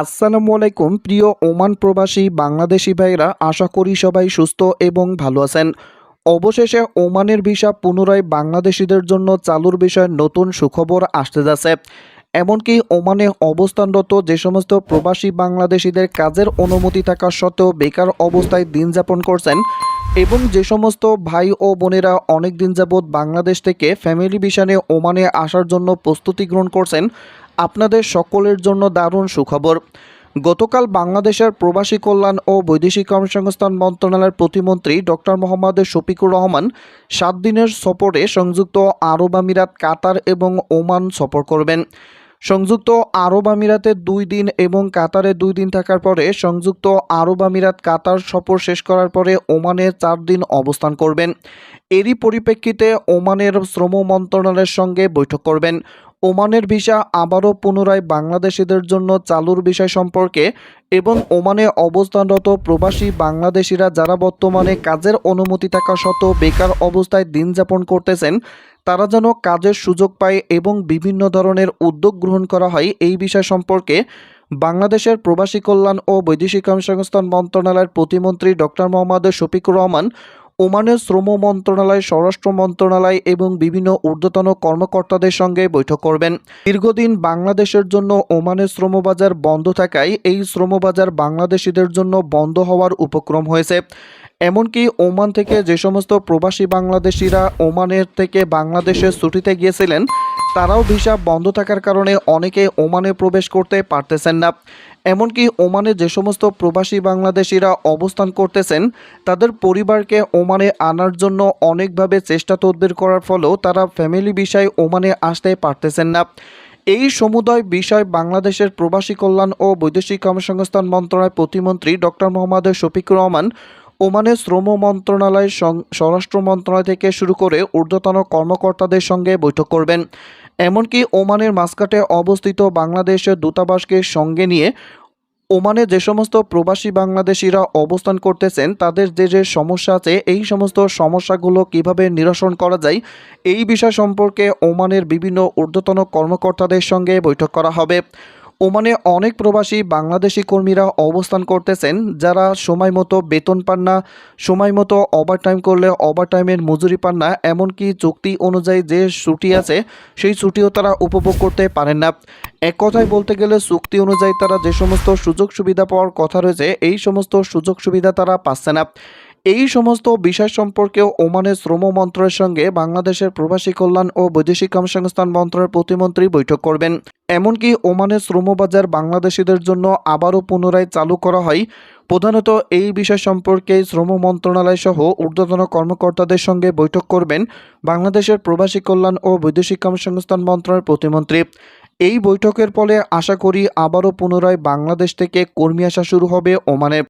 আসসালামু আলাইকুম, প্রিয় ওমান প্রবাসী বাংলাদেশি ভাইরা আশা করি সবাই সুস্থ এবং ভালো আছেন। অবশেষে ওমানের ভিসা পুনরায় বাংলাদেশিদের জন্য চালুর বিষয়ে নতুন সুখবর আসতে যাচ্ছে। এমনকি ওমানে অবস্থানরত যে সমস্ত প্রবাসী বাংলাদেশিদের কাজের অনুমতি থাকা সত্ত্বেও বেকার অবস্থায় দিন যাপন করছেন এবং যে সমস্ত ভাই ও বোনেরা অনেক দিন যাবৎ বাংলাদেশ থেকে ফ্যামিলি ভিসা নিয়ে ওমানে আসার জন্য প্রস্তুতি গ্রহণ করছেন, আপনাদের সকলের জন্য দারুণ সুখবর। গতকাল বাংলাদেশের প্রবাসী কল্যাণ ও বৈদেশিক কর্মসংস্থান মন্ত্রণালয়ের প্রতিমন্ত্রী ডক্টর মোহাম্মদ শফিকুর রহমান সাত দিনের সফরে সংযুক্ত আরব আমিরাত, কাতার এবং ওমান সফর করবেন। সংযুক্ত আরব আমিরাতে দুই দিন এবং কাতারে দুই দিন থাকার পরে সংযুক্ত আরব আমিরাত কাতার সফর শেষ করার পরে ওমানে চার দিন অবস্থান করবেন। এরই পরিপ্রেক্ষিতে ওমানের শ্রম মন্ত্রণালয়ের সঙ্গে বৈঠক করবেন। ওমানের ভিসা আবারও পুনরায় বাংলাদেশিদের জন্য চালুর বিষয় সম্পর্কে এবং ওমানে অবস্থানরত প্রবাসী বাংলাদেশিরা যারা বর্তমানে কাজের অনুমতি থাকা সত্ত্বেও বেকার অবস্থায় দিন যাপন করতেছেন, তারা যেন কাজের সুযোগ পায় এবং বিভিন্ন ধরনের উদ্যোগ গ্রহণ করা হয় এই বিষয় সম্পর্কে বাংলাদেশের প্রবাসী কল্যাণ ও বৈদেশিক কর্মসংস্থান মন্ত্রণালয়ের প্রতিমন্ত্রী ডক্টর মোহাম্মদ শফিকুর রহমান ওমানের শ্রম মন্ত্রণালয়, স্বরাষ্ট্র মন্ত্রণালয় এবং বিভিন্ন ঊর্ধ্বতন কর্মকর্তাদের সঙ্গে বৈঠক করবেন। দীর্ঘদিন বাংলাদেশের জন্য ওমানের শ্রমবাজার বন্ধ থাকায় এই শ্রমবাজার বাংলাদেশিদের জন্য বন্ধ হওয়ার উপক্রম হয়েছে। এমনকি ওমান থেকে যে সমস্ত প্রবাসী বাংলাদেশিরা ওমানের থেকে বাংলাদেশে ছুটিতে গিয়েছিলেন তারাও ভিসা বন্ধ থাকার কারণে অনেকে ওমানে প্রবেশ করতে পারতেছেন না। এমনকি ওমানে যে সমস্ত প্রবাসী বাংলাদেশিরা অবস্থান করতেছেন, তাদের পরিবারকে ওমানে আনার জন্য অনেকভাবে চেষ্টা তদবির করার ফলেও তারা ফ্যামিলি বিষয়ে ওমানে আসতে পারতেছেন না। এই সমুদয় বিষয় বাংলাদেশের প্রবাসী কল্যাণ ও বৈদেশিক কর্মসংস্থান মন্ত্রণালয় প্রতিমন্ত্রী ডক্টর মোহাম্মদ শফিকুর রহমান ওমানের শ্রম মন্ত্রণালয় স্বরাষ্ট্র মন্ত্রণালয় থেকে শুরু করে ঊর্ধ্বতন কর্মকর্তাদের সঙ্গে বৈঠক করবেন। এমনকি ওমানের মাসকাটে অবস্থিত বাংলাদেশের দূতাবাসকে সঙ্গে নিয়ে ওমানে যে সমস্ত প্রবাসী বাংলাদেশিরা অবস্থান করতেছেন, তাদের যে যে সমস্যা আছে, এই সমস্ত সমস্যাগুলো কীভাবে নিরসন করা যায়, এই বিষয় সম্পর্কে ওমানের বিভিন্ন ঊর্ধ্বতন কর্মকর্তাদের সঙ্গে বৈঠক করা হবে। ওমানে অনেক প্রবাসী বাংলাদেশি কর্মীরা অবস্থান করতেছেন যারা সময় মতো বেতন পান না, সময় মতো ওভারটাইম করলে ওভারটাইমের মজুরি পান না, এমনকি চুক্তি অনুযায়ী যে ছুটি আছে, সেই ছুটিও তারা উপভোগ করতে পারেন না। এক কথায় বলতে গেলে চুক্তি অনুযায়ী তারা যে সমস্ত সুযোগ সুবিধা পাওয়ার কথা রয়েছে, এই সমস্ত সুযোগ সুবিধা তারা পাচ্ছে না। এই সমস্ত বিষয় সম্পর্কেও ওমানের শ্রম মন্ত্রণালয়ের সঙ্গে বাংলাদেশের প্রবাসী কল্যাণ ও বৈদেশিক কর্মসংস্থান মন্ত্রণালয়ের প্রতিমন্ত্রী বৈঠক করবেন। এমনকি ওমানের শ্রমবাজার বাংলাদেশিদের জন্য আবারও পুনরায় চালু করা হয়। প্রধানত এই বিষয় সম্পর্কে শ্রম মন্ত্রণালয় সহ ঊর্ধ্বতন কর্মকর্তাদের সঙ্গে বৈঠক করবেন বাংলাদেশের প্রবাসী কল্যাণ ও বৈদেশিক কর্মসংস্থান মন্ত্রণালয়ের প্রতিমন্ত্রী। এই বৈঠকের ফলে আশা করি আবারও পুনরায় বাংলাদেশ থেকে কর্মী আসা শুরু হবে ওমানে।